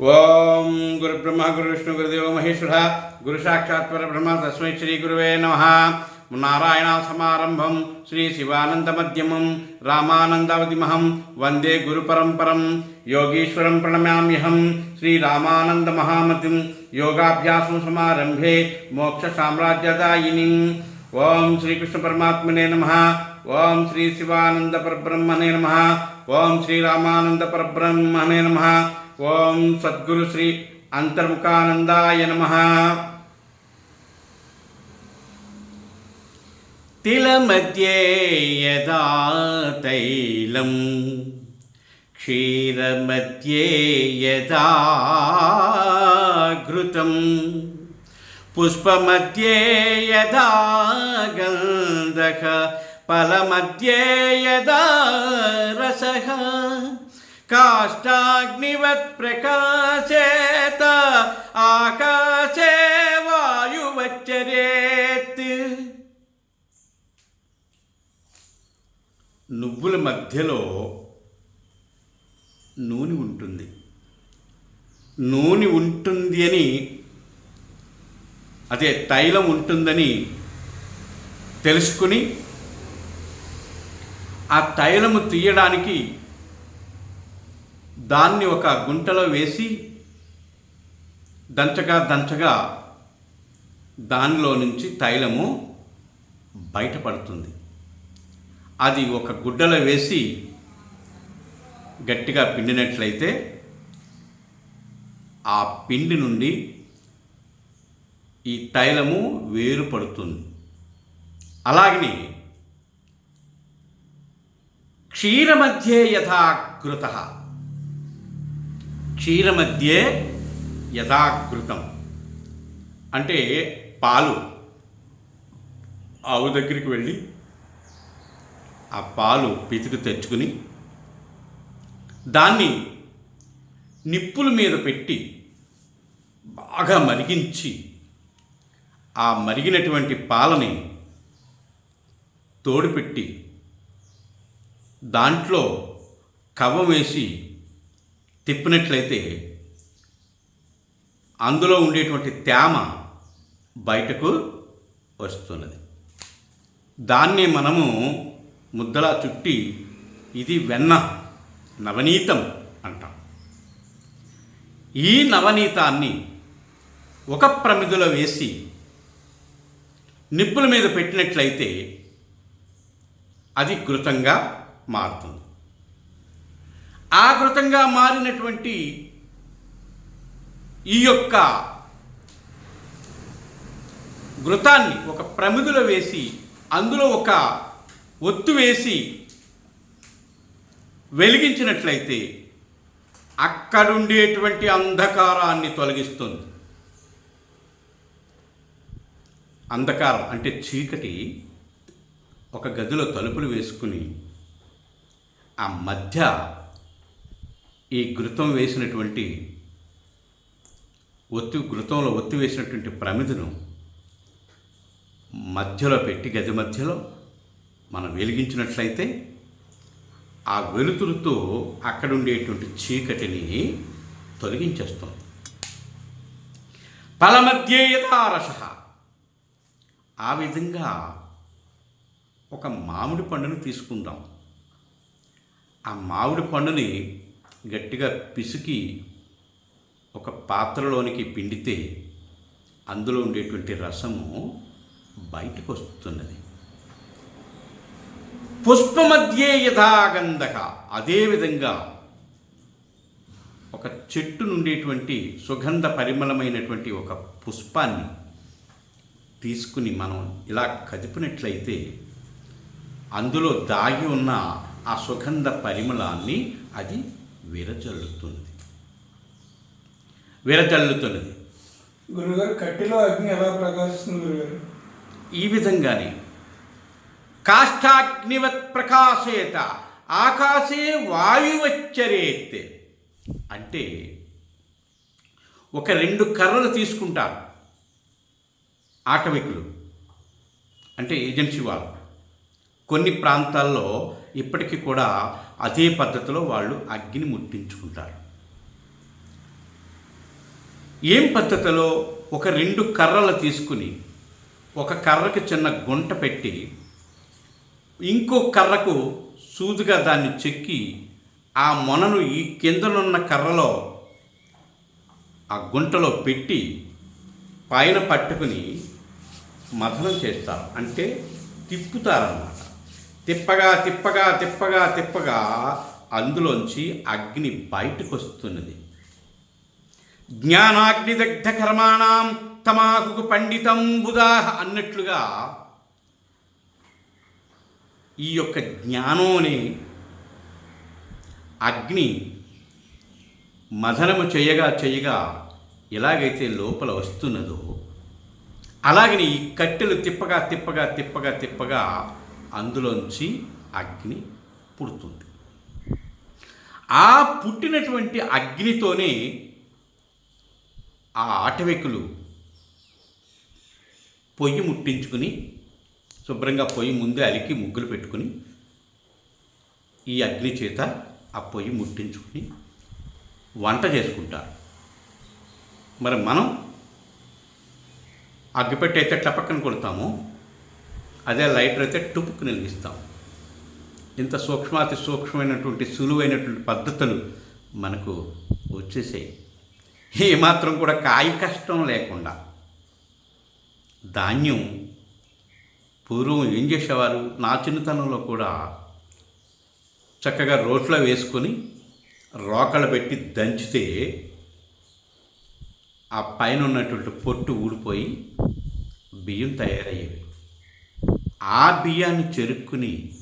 ఓం గురుబ్రహ్మ గురువిష్ణు గురుదేవ మహేశ్వర గురు సాక్షాత్ పరబ్రహ్మ తస్మై శ్రీ గురువే నమ. నారాయణ సమారంభం శ్రీ శివానంద మధ్యమం రామానందవతిమహం వందే గురు పరంపరం యోగీశ్వరం ప్రణమామ్యహం శ్రీ మహామతిం యోగాభ్యాసం సమారంభే మోక్ష సామ్రాజ్యదాయిని. ఓం శ్రీకృష్ణ పరమాత్మనే నమ. ఓం శ్రీ శివానంద పరబ్రహ్మనే నమ. ఓం శ్రీరామానంద పరబ్రహ్మనే నమ. ఓం సద్గురు శ్రీ అంతర్ముఖానందాయ నమ తిలమధ్యే యదా తైలం క్షీరమధ్యే యదా ఘృతం పుష్పమధ్యే యదా గంధక ఫలమధ్యే యదా రసః కాష్టాగ్నివత్ ప్రకాశేత ఆకాశే వాయువచ్చరేత్. నువ్వుల మధ్యలో నూనె ఉంటుంది. నూనె ఉంటుంది అని అదే తైలం ఉంటుందని తెలుసుకుని ఆ తైలము తీయడానికి దాన్ని ఒక గుంటలో వేసి దంచగా దంచగా దానిలో నుంచి తైలము బయటపడుతుంది. అది ఒక గుడ్డలో వేసి గట్టిగా పిండినట్లయితే ఆ పిండి నుండి ఈ తైలము వేరుపడుతుంది. అలాగని క్షీరమధ్యే యథాకృత క్షీరమధ్యే యథాకృతం. అంటే పాలు. ఆవు దగ్గరికి వెళ్ళి ఆ పాలు పితికి తెచ్చుకుని దాన్ని నిప్పుల మీద పెట్టి బాగా మరిగించి ఆ మరిగినటువంటి పాలని తోడుపెట్టి దాంట్లో కవ్వం వేసి తిప్పినట్లయితే అందులో ఉండేటువంటి తేమ బయటకు వస్తున్నది. దాన్ని మనము ముద్దలా చుట్టి ఇది వెన్న నవనీతం అంటాం. ఈ నవనీతాన్ని ఒక ప్రమిదిలో వేసి నిప్పుల మీద పెట్టినట్లయితే అది కృతంగా మారుతుంది. ఆ మారినటువంటి ఈ యొక్క ఘృతాన్ని ఒక ప్రమిదులో వేసి అందులో ఒక ఒత్తు వేసి వెలిగించినట్లయితే అక్కడుండేటువంటి అంధకారాన్ని తొలగిస్తుంది. అంధకారం అంటే చీకటి ఒక గదిలో తలుపులు వేసుకుని ఆ మధ్య ఈ ఘృతం వేసినటువంటి ఒత్తి ఘృతంలో ఒత్తి వేసినటువంటి ప్రమిదను మధ్యలో పెట్టి గది మధ్యలో మనం వెలిగించినట్లయితే ఆ వెలుతురుతో అక్కడ ఉండేటువంటి చీకటిని తొలగించేస్తుంది. ఫలమధ్యే యథారస ఆ విధంగా ఒక మామిడి పండును తీసుకుందాం. ఆ మామిడి పండుని గట్టిగా పిసికి ఒక పాత్రలోనికి పిండితే అందులో ఉండేటువంటి రసము బయటకు వస్తున్నది పుష్పమధ్యే యథాగంధక. అదేవిధంగా ఒక చెట్టు నుండేటువంటి సుగంధ పరిమళమైనటువంటి ఒక పుష్పాన్ని తీసుకుని మనం ఇలా కదిపినట్లయితే అందులో దాగి ఉన్న ఆ సుగంధ పరిమళాన్ని అది విరజల్లుతుంది విరజల్లుతున్నది గురుగారు కట్టెలో అగ్ని ఎలా ప్రకాశిస్తుంది గురుగారు? ఈ విధంగానే కాష్టాగ్నివత్ ప్రకాశేత ఆకాశే వాయువచ్చరేత్ అంటే ఒక రెండు కర్రలు తీసుకుంటారు ఆటవికులు అంటే ఏజెన్సీ వాళ్ళు. కొన్ని ప్రాంతాల్లో ఇప్పటికీ కూడా అదే పద్ధతిలో వాళ్ళు అగ్గిని ముట్టించుకుంటారు. ఏం పద్ధతిలో ఒక రెండు కర్రలు తీసుకుని ఒక కర్రకి చిన్న గుంట పెట్టి ఇంకో కర్రకు సూదుగా దాన్ని చెక్కి ఆ మొనను ఈ కిందనున్న కర్రలో ఆ గుంటలో పెట్టి పైన పట్టుకుని మథనం చేస్తారు. అంటే తిప్పుతారన్నమాట. తిప్పగా తిప్పగా తిప్పగా తిప్పగా అందులోంచి అగ్ని బయటకు వస్తున్నది జ్ఞానాగ్నిదగ్ధ కర్మాణం తమాకు పండితం బుధాహ అన్నట్లుగా ఈ యొక్క జ్ఞానం అనే అగ్ని మథనము చేయగా చేయగా ఎలాగైతే లోపల వస్తున్నదో అలాగని ఈ కట్టెలు తిప్పగా తిప్పగా తిప్పగా తిప్పగా అందులోంచి అగ్ని పుడుతుంది. ఆ పుట్టినటువంటి అగ్నితోనే ఆ ఆటవికులు పొయ్యి ముట్టించుకుని శుభ్రంగా పొయ్యి ముందే అలికి ముగ్గులు పెట్టుకుని ఈ అగ్ని చేత ఆ పొయ్యి ముట్టించుకుని వంట చేసుకుంటారు. మరి మనం అగ్గిపెట్టి అయితే పక్కన కొడతాము. అదే లైటర్ అయితే టుపుకు నిలిగిస్తాం ఇంత సూక్ష్మాతి సూక్ష్మమైనటువంటి సులువైనటువంటి పద్ధతులు మనకు వచ్చేసాయి. ఏమాత్రం కూడా కాయ కష్టం లేకుండా. ధాన్యం పూర్వం ఏం చేసేవారు? నా చిన్నతనంలో కూడా చక్కగా రోట్లో వేసుకొని రోకలు పెట్టి దంచితే ఆ పైన ఉన్నటువంటి పొట్టు ఊడిపోయి బియ్యం తయారయ్యేవి ఆ బియ్యాన్ని చెరుక్కుని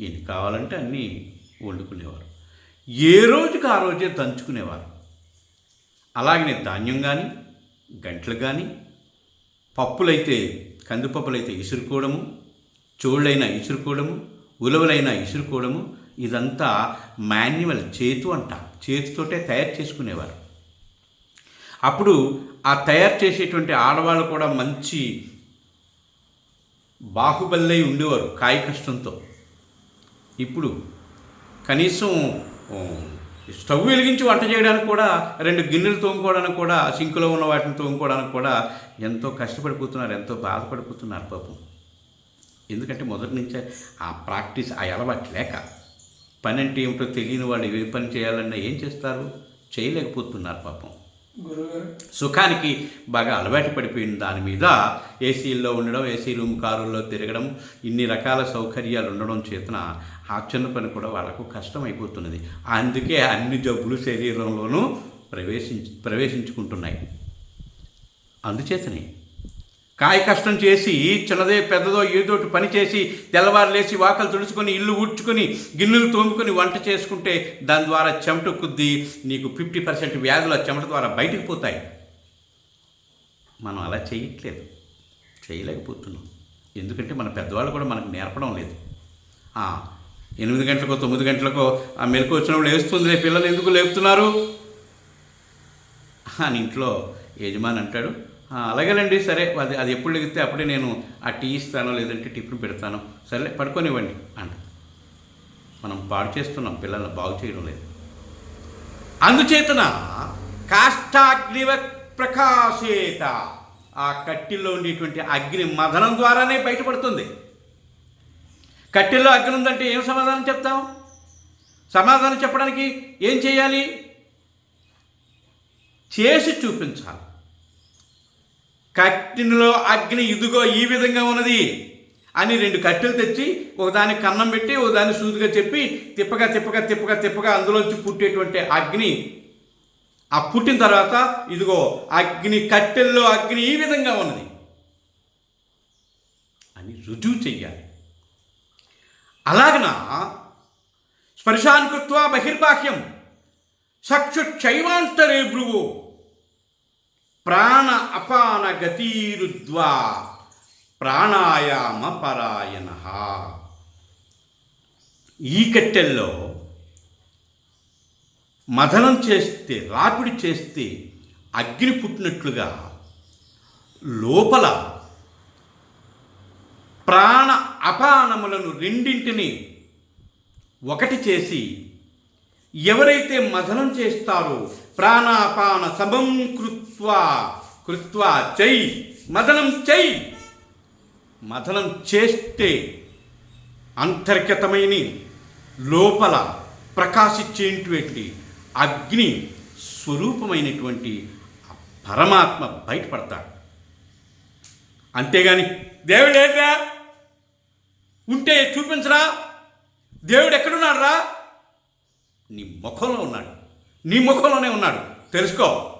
ఎన్ని కావాలంటే అన్నీ వండుకునేవారు. ఏ రోజుకి ఆ రోజే దంచుకునేవారు. అలాగనే ధాన్యం కానీ గంటలు కానీ పప్పులైతే కందిపప్పులైతే ఇసురుకోవడము చోళ్ళైనా ఇసురుకోవడము ఉలవలైనా ఇసురుకోవడము ఇదంతా మాన్యువల్ చేతు అంట. చేతితోటే తయారు చేసుకునేవారు. అప్పుడు ఆ తయారు చేసేటువంటి ఆడవాళ్ళు కూడా మంచి బాహుబల్లై ఉండేవారు కాయ కష్టంతో. ఇప్పుడు కనీసం స్టవ్ వెలిగించి వంట చేయడానికి కూడా రెండు గిన్నెలు తోముకోవడానికి కూడా సింకులో ఉన్న వాటిని తోముకోవడానికి కూడా ఎంతో కష్టపడిపోతున్నారు ఎంతో బాధపడిపోతున్నారు పాపం. ఎందుకంటే మొదటి నుంచే ఆ ప్రాక్టీస్ ఆ అలవాటు లేక పని అంటే ఏమిటో తెలియని వాళ్ళు ఏ పని చేయాలన్నా ఏం చేస్తారు? చేయలేకపోతున్నారు పాపం. సుఖానికి బాగా అలవాటు పడిపోయిన దాని మీద ఏసీల్లో ఉండడం ఏసీ రూమ్ కారుల్లో తిరగడం ఇన్ని రకాల సౌకర్యాలు ఉండడం చేతన ఆ చిన్న పని కూడా వాళ్ళకు కష్టం అయిపోతున్నది అందుకే అన్ని జబ్బులు శరీరంలోనూ ప్రవేశించి ప్రవేశించుకుంటున్నాయి. అందుచేతనే కాయ కష్టం చేసి చిన్నదే పెద్దదో ఏదోటి పని చేసి తెల్లవారు లేచి వాకలు తుడుచుకొని ఇల్లు ఊడ్చుకొని గిన్నెలు తోముకొని వంట చేసుకుంటే దాని ద్వారా చెమట కుద్ది నీకు ఫిఫ్టీ పర్సెంట్ వ్యాధులు ఆ చెమట ద్వారా బయటకు పోతాయి. మనం అలా చేయట్లేదు. చేయలేకపోతున్నాం. ఎందుకంటే మన పెద్దవాళ్ళు కూడా మనకు నేర్పడం లేదు. ఎనిమిది గంటలకో తొమ్మిది గంటలకో ఆ మెలకు వచ్చినప్పుడు లేస్తుంది పిల్లలు ఎందుకు లేపుతున్నారు? అని ఇంట్లో యజమాని అంటాడు అలాగేనండి సరే. అది అది ఎప్పుడు లెగితే అప్పుడే నేను ఆ టీ ఇస్తాను లేదంటే టిఫిన్ పెడతాను. సరే పడుకోనివ్వండి అంట. మనం పాడు చేస్తున్నాం పిల్లల్ని బాగు చేయడం లేదు. అందుచేతన కాష్టాగ్నివ ప్రకాశేత. ఆ కట్టెల్లో ఉండేటువంటి అగ్ని మదనం ద్వారానే బయటపడుతుంది. కట్టెల్లో అగ్ని ఉందంటే ఏం సమాధానం చెప్తాం? సమాధానం చెప్పడానికి ఏం చేయాలి? చేసి చూపించాలి. కట్టినలో అగ్ని ఇదిగో ఈ విధంగా ఉన్నది అని రెండు కట్టెలు తెచ్చి ఒకదాని కన్నం పెట్టి ఒకదాని సూదిగా చెప్పి తిప్పగా తిప్పగా తిప్పగా తిప్పగా అందులోంచి పుట్టేటువంటి అగ్ని. ఆ పుట్టిన తర్వాత ఇదిగో అగ్ని కట్టెల్లో అగ్ని ఈ విధంగా ఉన్నది అని రుజువు చెయ్యాలి. అలాగన? స్పర్శాన్ కృత్వా సక్షు చక్షుక్షైవాంతరే భ్రువు ప్రాణ అపాన గతీరుద్వా ప్రాణాయామ పరాయణ. ఈ కట్టెల్లో మదనం చేస్తే రాపిడి చేస్తే అగ్ని పుట్టినట్లుగా లోపల ప్రాణ అపానములను రెండింటిని ఒకటి చేసి ఎవరైతే మదనం చేస్తారో ప్రాణాపాన సమం కృత్వా కృత్వా చై మదనం చై మదనం చేస్తే అంతర్గతమైన లోపల ప్రకాశించేటువంటి అగ్ని స్వరూపమైనటువంటి పరమాత్మ బయటపడతాడు. అంతేగాని దేవుడు ఏంట్రా ఉంటే చూపించరా? దేవుడు ఎక్కడున్నాడు రా నీ ముఖంలో ఉన్నాడు. నీ ముఖంలోనే ఉన్నాడు. తెలుసుకో.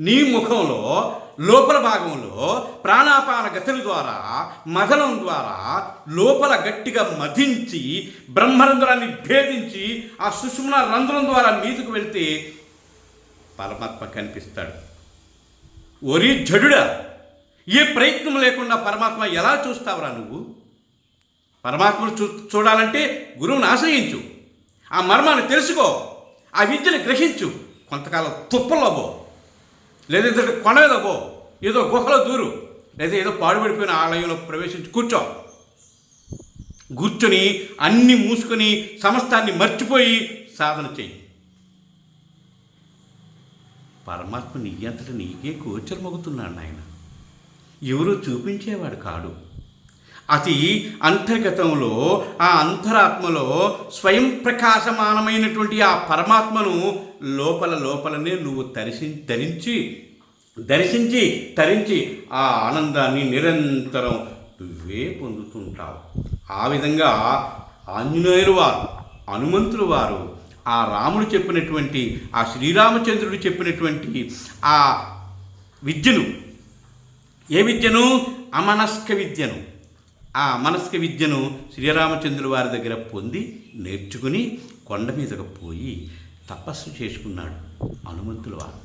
నీ ముఖంలో లోపల భాగంలో ప్రాణాపాన గతుల ద్వారా మదనం ద్వారా లోపల గట్టిగా మధించి బ్రహ్మరంధ్రాన్ని భేదించి ఆ సుషుమ్న రంధ్రం ద్వారా మీదకు వెళ్తే పరమాత్మ కనిపిస్తాడు. ఒరి జడుడా ఏ ప్రయత్నం లేకుండా పరమాత్మ ఎలా చూస్తావురా నువ్వు? పరమాత్మను చూ చూడాలంటే గురువుని ఆశ్రయించు. ఆ మర్మాన్ని తెలుసుకో. ఆ విద్యను గ్రహించు. కొంతకాలం తుప్పల్లో లేదా ఇద్దరు కొండ మీద పో. ఏదో గుహలో దూరు. లేదా ఏదో పాడుపడిపోయిన ఆలయంలో ప్రవేశించి కూర్చో. కూర్చొని అన్ని మూసుకొని సమస్తాన్ని మర్చిపోయి సాధన చెయ్యి. పరమాత్మ నీ అంతట నీకే గోచరమగుతున్నాడు నాయన. ఎవరో చూపించేవాడు కాడు. అతి అంతర్గతంలో ఆ అంతరాత్మలో స్వయం ప్రకాశమానమైనటువంటి ఆ పరమాత్మను లోపల లోపలనే నువ్వు తరిసి ధరించి దర్శించి తరించి ఆ ఆనందాన్ని నిరంతరం నువ్వే పొందుతుంటావు. ఆ విధంగా ఆంజనేయులు వారు హనుమంతులు వారు ఆ రాముడు చెప్పినటువంటి ఆ శ్రీరామచంద్రుడు చెప్పినటువంటి ఆ విద్యను ఏ విద్యను? అమనస్క విద్యను. ఆ మనస్క విద్యను శ్రీరామచంద్రుల వారి దగ్గర పొంది నేర్చుకుని కొండ మీదకు పోయి తపస్సు చేసుకున్నాడు హనుమంతుల వారు.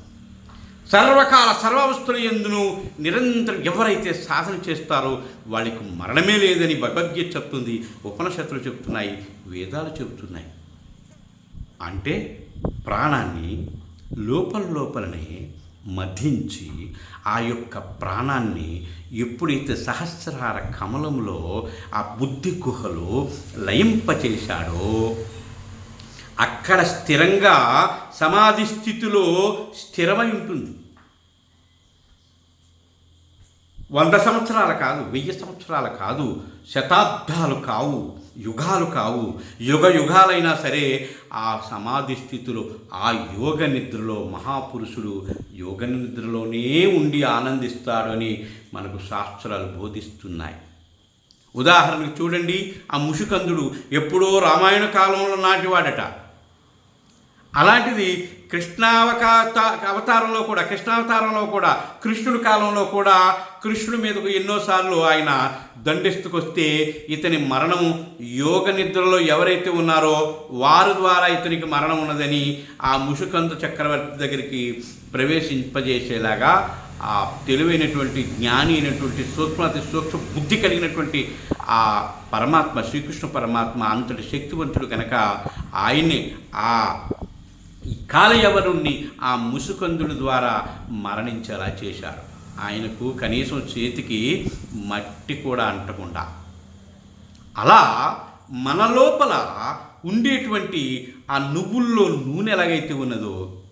సర్వకాల సర్వావస్థల ఎందును నిరంతరం ఎవరైతే సాధన చేస్తారో వాళ్ళకి మరణమే లేదని భగవద్గీత చెప్తుంది ఉపనిషత్తులు చెప్తున్నాయి వేదాలు చెబుతున్నాయి అంటే ప్రాణాన్ని లోపల లోపలనే మధించి ఆ యొక్క ప్రాణాన్ని ఎప్పుడైతే సహస్రార కమలంలో ఆ బుద్ధి గుహలో లయింపచేశాడో అక్కడ స్థిరంగా సమాధి స్థితిలో స్థిరమై ఉంటుంది. వంద సంవత్సరాలు కాదు వెయ్యి సంవత్సరాలు కాదు శతాబ్దాలు కావు యుగాలు కావు. యుగ యుగాలైనా సరే ఆ సమాధి స్థితిలో ఆ యోగ నిద్రలో మహాపురుషుడు యోగ నిద్రలోనే ఉండి ఆనందిస్తాడు అని మనకు శాస్త్రాలు బోధిస్తున్నాయి. ఉదాహరణకు చూడండి ఆ ముషుకందుడు ఎప్పుడో రామాయణ కాలంలో నాటివాడట. అలాంటిది కృష్ణావకాత అవతారంలో కూడా కృష్ణావతారంలో కూడా కృష్ణుడి కాలంలో కూడా కృష్ణుడి మీదకు ఎన్నోసార్లు ఆయన దండిస్తుకొస్తే ఇతని మరణం యోగ నిద్రలో ఎవరైతే ఉన్నారో వారి ద్వారా ఇతనికి మరణం ఉన్నదని ఆ ముషుకంత చక్రవర్తి దగ్గరికి ప్రవేశింపజేసేలాగా ఆ తెలివైనటువంటి జ్ఞాని అయినటువంటి సూక్ష్మతి సూక్ష్మ బుద్ధి కలిగినటువంటి ఆ పరమాత్మ శ్రీకృష్ణ పరమాత్మ అంతటి శక్తివంతుడు కనుక ఆయన్ని ఆ ఈ కాలయవనుణ్ణి ఆ ముసుకందుల ద్వారా మరణించేలా చేశారు. ఆయనకు కనీసం చేతికి మట్టి కూడా అంటకుండా. అలా మన లోపల ఉండేటువంటి ఆ నువ్వుల్లో నూనె ఎలాగైతే ఉన్నదో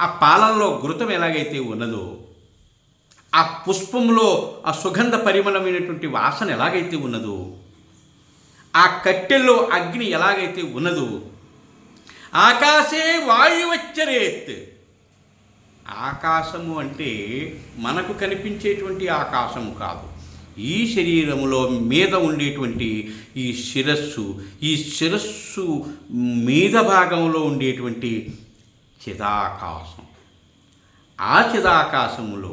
ఆ పాలల్లో ఘృతం ఎలాగైతే ఉన్నదో ఆ పుష్పంలో ఆ సుగంధ పరిమళమైనటువంటి వాసన ఎలాగైతే ఉన్నదో ఆ కట్టెల్లో అగ్ని ఎలాగైతే ఉన్నదో ఆకాశే వాయువచ్చరేత్. ఆకాశము అంటే మనకు కనిపించేటువంటి ఆకాశము కాదు. ఈ శరీరములో మీద ఉండేటువంటి ఈ శిరస్సు ఈ శిరస్సు మీద భాగంలో ఉండేటువంటి చిదాకాశం. ఆ చిదాకాశములో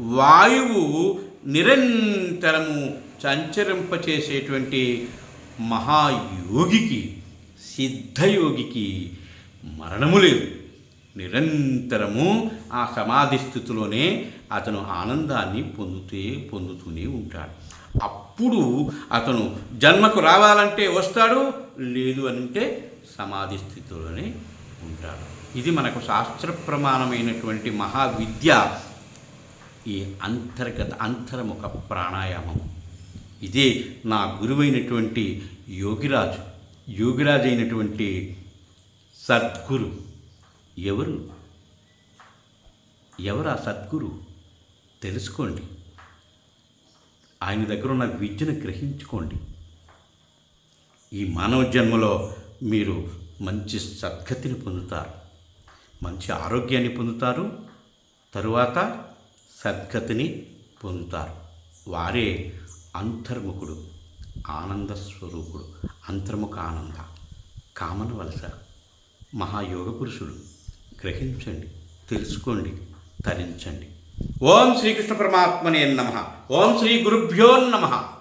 వాయువు నిరంతరము సంచరింపచేసేటువంటి మహాయోగికి సిద్ధయోగికి మరణము లేదు. నిరంతరము ఆ సమాధి స్థితిలోనే అతను ఆనందాన్ని పొందుతూ పొందుతూనే ఉంటాడు. అప్పుడు అతను జన్మకు రావాలంటే వస్తాడు లేదు అంటే సమాధి స్థితిలోనే ఉంటాడు. ఇది మనకు శాస్త్ర ప్రమాణమైనటువంటి మహావిద్య. ఈ అంతర్గత అంతర్ముఖ ప్రాణాయామం ఇదే నా గురువైనటువంటి యోగిరాజు యోగిరాజు అయినటువంటి సద్గురు ఎవరు? ఎవరు ఆ సద్గురు? తెలుసుకోండి. ఆయన దగ్గర ఉన్న విద్యను గ్రహించుకోండి. ఈ మానవ జన్మలో మీరు మంచి సద్గతిని పొందుతారు. మంచి ఆరోగ్యాన్ని పొందుతారు. తరువాత సద్గతిని పొందుతారు. వారే అంతర్ముఖుడు. ఆనంద స్వరూపుడు అంతర్ముఖ ఆనంద కామన వలస మహాయోగ పురుషుడు గ్రహించండి తెలుసుకోండి తరించండి. ఓం శ్రీకృష్ణ పరమాత్మనే నమ. ఓం శ్రీ గురుభ్యో నమ.